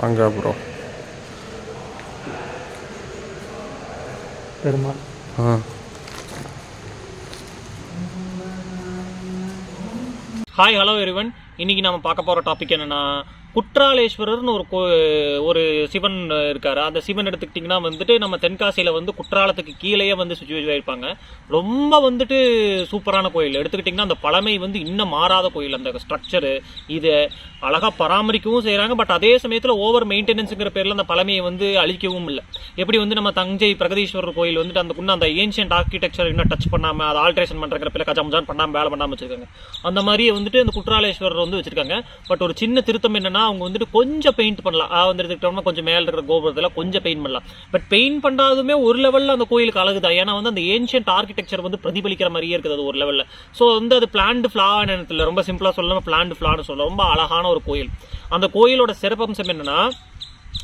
வாங்க ப்ரோ பெருமாள். ஆ. Hi hello everyone இன்னைக்கு நம்ம பார்க்க போகிற டாபிக் என்னன்னா குற்றாலேஸ்வரர்னு ஒரு கோ ஒரு சிவன் இருக்கார். அந்த சிவன் எடுத்துக்கிட்டிங்கன்னா வந்துட்டு நம்ம தென்காசியில் வந்து குற்றாலத்துக்கு கீழேயே வந்து சுச்சுவேஷன் இருப்பாங்க ரொம்ப வந்துட்டு சூப்பரான கோயில். எடுத்துக்கிட்டிங்கன்னா அந்த பழமை வந்து இன்னும் மாறாத கோயில். அந்த ஸ்ட்ரக்சரு இது அழகாக பராமரிக்கவும் செய்கிறாங்க பட் அதே சமயத்தில் ஓவர் மெயின்டெனன்ஸுங்கிற பேரில் அந்த பழமையை வந்து அழிக்கவும் இல்லை. எப்படி வந்து நம்ம தஞ்சை பிரகதீஸ்வரர் கோயில் வந்துட்டு அந்த இன்னும் அந்த ஏன்ஷியன்ட் ஆர்கிடெக்சர் இன்னும் டச் பண்ணாமல் அதை ஆல்ட்ரேஷன் பண்ணுறங்கிற பேரில் கஜாமஜான் பண்ணாமல் வேலை பண்ணாமல் வச்சுருக்காங்க. அந்த மாதிரியே வந்துட்டு அந்த குற்றாலேஸ்வரர் வந்து வச்சுருக்காங்க. பட் ஒரு சின்ன திருத்தம் என்னென்னா அவங்க வந்துட்டு கொஞ்சம் பெயிண்ட் பண்ணலாம். ஆ, வந்து எடுத்துக்கிட்டோம்னா கொஞ்சம் மேலே இருக்கிற கோபுரத்தில் கொஞ்சம் பெயிண்ட் பண்ணலாம். பட் பெயிண்ட் பண்ணாதுமே ஒரு லெவலில் அந்த கோயிலுக்கு அழகுதான். ஏன்னா வந்து அந்த ஏன்ஷியன்ட் ஆர்கிடெக்சர் வந்து பிரதிபலிக்கிற மாதிரியே இருக்குது அது ஒரு லெவலில் ஸோ வந்து அது பிளான்டு ஃப்ளான்னு நேரத்தில் ரொம்ப சிம்பிளாக சொல்லலாம் பிளான்டு ஃப்ளான்னு சொல்லலாம். ரொம்ப அழகான ஒரு கோயில். அந்த கோயிலோட சிறப்பம்சம் என்னென்னா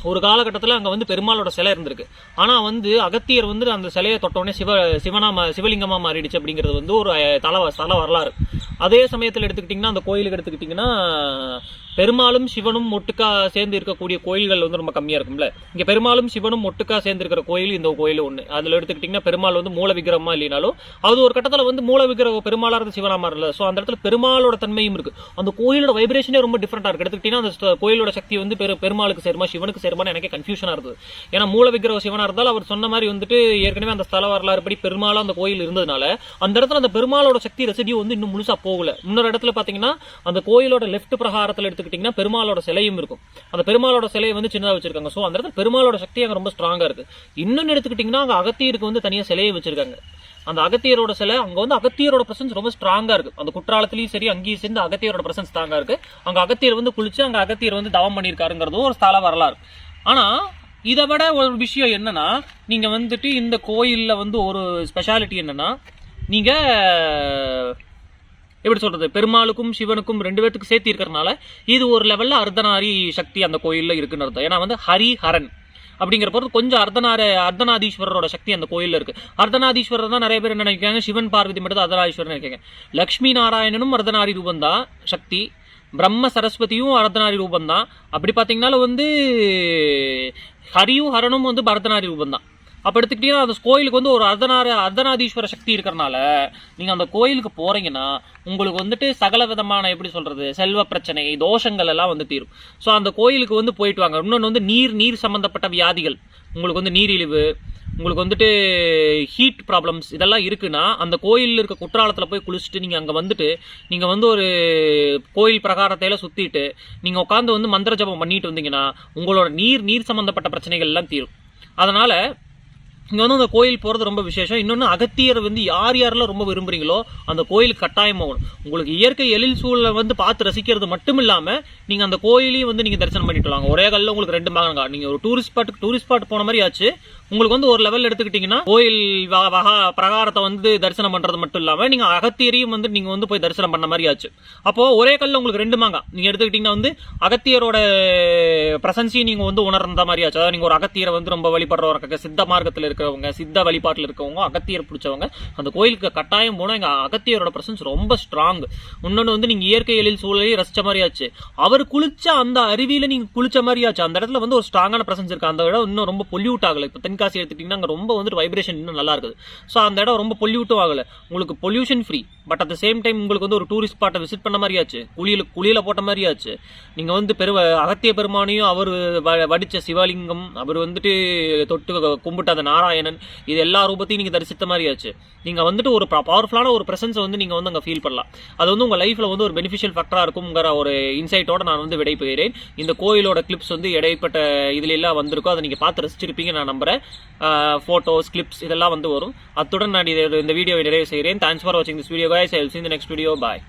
ஒரு காலகட்டத்தில் அங்கே வந்து பெருமாளோட சிலை இருந்திருக்கு. ஆனால் வந்து அகத்தியர் வந்து அந்த சிலையை தொட்டோடனே சிவ சிவனா மா- சிவலிங்கமாக மாறிடுச்சு அப்படிங்கிறது வந்து ஒரு தலை தல தல வரலாறு. அதே சமயத்தில் எடுத்துக்கிட்டிங்கன்னா அந்த கோயிலுக்கு எடுத்துக்கிட்டிங்கன்னா பெருமாளும் சிவனும் ஒட்டுக்கா சேர்ந்து இருக்கக்கூடிய கோயில்கள் வந்து ரொம்ப கம்மியாக இருக்கும்ல. இங்கே பெருமாளும் சிவனும் ஒட்டுக்கா சேர்ந்து இருக்கிற கோயில் இந்த கோயில் ஒன்று அதில் எடுத்துக்கிட்டிங்கன்னா பெருமாள் வந்து மூல விக்கிரமா இல்லைனாலும் அது ஒரு கட்டத்தில் வந்து மூல விக்கிரக பெருமாளாக இருந்த சிவனாமா மாறல. ஸோ அந்த இடத்துல பெருமாளோட தன்மையும் இருக்கு. அந்த கோயிலோட வைப்ரேஷனே ரொம்ப டிஃப்ரெண்ட்டாக இருக்கு. எடுத்துக்கிட்டிங்கன்னா அந்த கோயிலோட சக்தி வந்து பெரு பெருமாளுக்கு சேருமா சிவனுக்கு சேருமான்னு எனக்கு கன்ஃபியூஷனாக இருந்தது ஏன்னா மூல விக்கிரக சிவனா இருந்தால் அவர் சொன்ன மாதிரி வந்துட்டு ஏற்கனவே அந்த ஸ்தல வரலாறு படி பெருமாளும் அந்த கோயில் இருந்ததுனால அந்த இடத்துல அந்த பெருமாளோட சக்தி ரெசிடியூ வந்து இன்னும் முழுசா போகல. இன்னொரு இடத்துல பாத்தீங்கன்னா அந்த கோயிலோட லெஃப்ட் பிரகாரத்தில் எடுத்துக்கிட்டிங்கன்னா பெருமாளோட சிலையும் இருக்கும். அந்த பெருமாளோட சிலையை வந்து சின்னதாக வச்சிருக்காங்க. ஸோ அந்த இடத்துல பெருமாளோட சக்தி அங்கே ரொம்ப ஸ்ட்ராங்காக இருக்குது இன்னொன்னு எடுத்துக்கிட்டிங்கன்னா அங்கே அகத்தியருக்கு வந்து தனியாக சிலையை வச்சிருக்காங்க. அந்த அகத்தியரோட சிலை அங்கே வந்து அகத்தியரோட பிரசன்ஸ் ரொம்ப ஸ்ட்ராங்காக இருக்குது அந்த குற்றாலத்துலேயும் சரி அங்கேயும் சேர்ந்து அகத்தியரோட பிரசன்ஸ் ஸ்ட்ராங்காக இருக்குது அங்கே அகத்தியர் வந்து குளிச்சு அங்கே அகத்தியர் வந்து தவம் பண்ணியிருக்காருங்கிறதும் ஒரு ஸ்தல வரலாறு. ஆனால் இதை விட ஒரு விஷயம் என்னென்னா நீங்கள் வந்துட்டு இந்த கோயிலில் வந்து ஒரு ஸ்பெஷாலிட்டி என்னென்னா நீங்கள் எப்படி சொல்கிறது பெருமாளுக்கும் சிவனுக்கும் ரெண்டு பேர்த்துக்கு சேர்த்து இருக்கிறனால இது ஒரு லெவலில் அர்த்தநாரி சக்தி அந்த கோயிலில் இருக்குன்னு அர்த்தம். ஏன்னா வந்து ஹரி ஹரன் அப்படிங்கிற பொறுத்து கொஞ்சம் அர்த்தநார அர்த்தநாதீஸ்வரரோட சக்தி அந்த கோயிலில் இருக்குது அர்த்தநாதீஸ்வரர் தான் நிறைய பேர் என்ன நினைக்கிறாங்க சிவன் பார்வதி மட்டும் அர்த்தநாதீஸ்வரர் நினைக்கிறாங்க. லக்ஷ்மி நாராயணனும் அர்த்தநாரி ரூபம் தான் சக்தி. பிரம்ம சரஸ்வதியும் அர்த்தநாரி ரூபம் தான் அப்படி பார்த்தீங்கன்னாலும் வந்து ஹரியும் ஹரனும் வந்து பரதநாரி ரூபம் தான் அப்போ எடுத்துக்கிட்டீங்கன்னா அந்த கோயிலுக்கு வந்து ஒரு அர்த்தநார அர்த்தநாதீஸ்வர சக்தி இருக்கிறனால நீங்கள் அந்த கோயிலுக்கு போகிறீங்கன்னா உங்களுக்கு வந்துட்டு சகல விதமான எப்படி சொல்கிறது செல்வ பிரச்சனை தோஷங்கள் எல்லாம் வந்து தீரும். ஸோ அந்த கோயிலுக்கு வந்து போயிட்டு வாங்க. இன்னொன்று வந்து நீர் நீர் சம்மந்தப்பட்ட வியாதிகள். உங்களுக்கு வந்து நீரிழிவு உங்களுக்கு வந்துட்டு ஹீட் ப்ராப்ளம்ஸ் இதெல்லாம் இருக்குன்னா அந்த கோயிலில் இருக்க குற்றாலத்தில் போய் குளிச்சுட்டு நீங்கள் அங்கே வந்துட்டு நீங்கள் வந்து ஒரு கோயில் பிரகாரத்தையில சுற்றிட்டு நீங்கள் உட்காந்து வந்து மந்திர ஜபம் பண்ணிட்டு வந்தீங்கன்னா உங்களோட நீர் நீர் சம்மந்தப்பட்ட பிரச்சனைகள் எல்லாம் தீரும். அதனால் இங்கே வந்து அந்த கோயில் போகிறது ரொம்ப விசேஷம். இன்னொன்று அகத்தியர் வந்து யார் யாரெல்லாம் ரொம்ப விரும்புகிறீங்களோ அந்த கோயிலுக்கு கட்டாயமாகணும் உங்களுக்கு இயற்கை எழில் சூழலை வந்து பார்த்து ரசிக்கிறது மட்டும் இல்லாமல் நீங்கள் அந்த கோயிலையும் வந்து நீங்கள் தரிசனம் பண்ணிட்டு வாங்க ஒரே கல்லில் உங்களுக்கு ரெண்டு மாங்க நீங்கள் ஒரு டூரிஸ்ட் ஸ்பாட்டுக்கு டூரிஸ்ட் ஸ்பாட் போன மாதிரி ஆச்சு. உங்களுக்கு வந்து ஒரு லெவல் எடுத்துக்கிட்டிங்கன்னா கோயில் வ- வகா பிரகாரத்தை வந்து தரிசனம் பண்ணுறது மட்டும் இல்லாமல் நீங்கள் அகத்தியரையும் வந்து நீங்கள் வந்து போய் தரிசனம் பண்ண மாதிரி ஆச்சு. அப்போது ஒரே கல்லில் உங்களுக்கு ரெண்டு மாங்கா. நீங்கள் எடுத்துக்கிட்டிங்கன்னா வந்து அகத்தியரோட பிரசன்ஸையும் நீங்கள் வந்து உணர்ந்த மாதிரி ஆச்சு. அதாவது நீங்கள் ஒரு அகத்தியரை வந்து ரொம்ப வழிபடுறவங்க சித்த மார்க்கத்தில் இருக்கிறவங்க சித்த வழிபாட்டில் இருக்கவங்க அகத்தியர் பிடிச்சவங்க அந்த கோயிலுக்கு கட்டாயம் போனால் எங்கள் அகத்தியரோட பிரசன்ஸ் ரொம்ப ஸ்ட்ராங் இன்னொன்று வந்து நீங்கள் இயற்கை எழில் சூழலையும் ரசித்த மாதிரி ஆச்சு. அவர் குளிச்ச அந்த அருவியில் நீங்கள் குளிச்ச மாதிரி ஆச்சு. அந்த இடத்துல வந்து ஒரு ஸ்ட்ராங்கான பிரசன்ஸ் இருக்குது அந்த இடம் இன்னும் ரொம்ப பொல்யூட் ஆகலை. இப்போ தென்காசி எடுத்துக்கிட்டிங்கன்னா அங்கே ரொம்ப வந்துட்டு வைப்ரேஷன் இன்னும் நல்லா இருக்குது. ஸோ அந்த இடம் ரொம்ப பொல்யூட்டும் ஆகலை. உங்களுக்கு pollution free but at the same time உங்களுக்கு வந்து ஒரு டூரிஸ்ட் ஸ்பாட்டை விசிட் பண்ண மாதிரி ஆச்சு. குளியில் போட்ட மாதிரி ஆச்சு. வந்து பெரு அகத்திய பெருமானையும் அவர் வடித்த சிவலிங்கம் அவர் வந்துட்டு தொட்டு கும்பிட்டு அந்த நாராயணன் இது எல்லா ரூபத்தையும் நீங்கள் தரிசித்த மாதிரி ஆச்சு வந்துட்டு ஒரு பவர்ஃபுல்லான ஒரு ப்ரெசன்ஸை வந்து நீங்கள் வந்து அங்கே ஃபீல் பண்ணலாம். அது வந்து உங்கள் லைஃப்பில் வந்து ஒரு பெனிஃபிஷியல் ஃபேக்டராக இருக்குங்கிற ஒரு இன்சைட்டோட நான் வந்து விடை போயிடுறேன் இந்த கோயிலோட கிளிப்ஸ் வந்து இடைப்பட்ட இதில் எல்லாம் வந்திருக்கோ அதை நீங்கள் பார்த்து ரசிச்சிருப்பீங்க நான் நம்புறேன். ஃபோட்டோஸ் கிளிப்ஸ் இதெல்லாம் வந்து வரும். அத்துடன் நான் இதை- இந்த வீடியோவை நிறைவு செய்கிறேன். தேங்க்ஸ் ஃபார் வாட்சிங் this video guys. I will see you next video bye